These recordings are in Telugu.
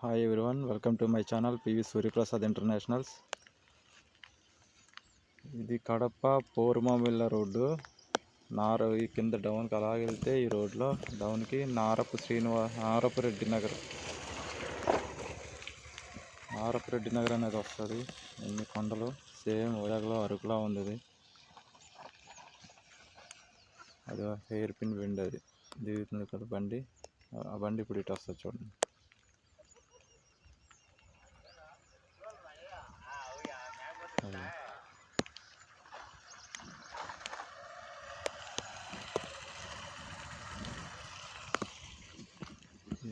Hi everyone welcome to my channel PV Suryaprasad internationals ఇది కడప పోరుమామిళ్ళ రోడ్డు. నార ఈ కింద డౌన్కి అలా వెళ్తే ఈ రోడ్లో డౌన్కి నారపు శ్రీనివా నారపు రెడ్డి నగర్. నారపు రెడ్డి నగర్ అనేది వస్తుంది. ఎన్ని కొండలు? సేమ్ ఉదగలో అరకులా ఉంది అది అది హెయిర్ పిన్ బండి అది దిగుతుంది కదా బండి. ఆ బండి ఇప్పుడు ఇటు వస్తుంది చూడండి.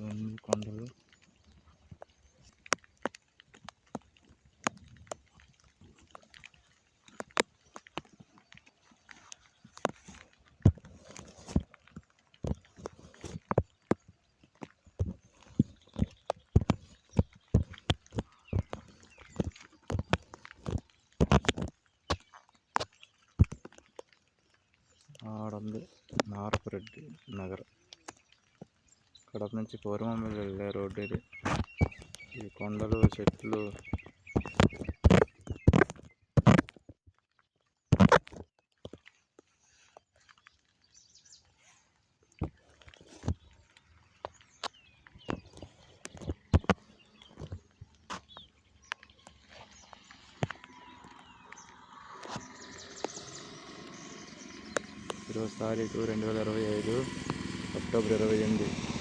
ఇవన్నీ కొండలు ఆడుంది నారపురెడ్డి నగర్ కడప నుంచి పూర్వం వెళ్ళే రోడ్డు ఇది. ఈ కొండలు చెట్లు. ఇరవై తారీఖు రెండు వేల ఇరవై ఐదు అక్టోబర్ ఇరవై ఎనిమిది.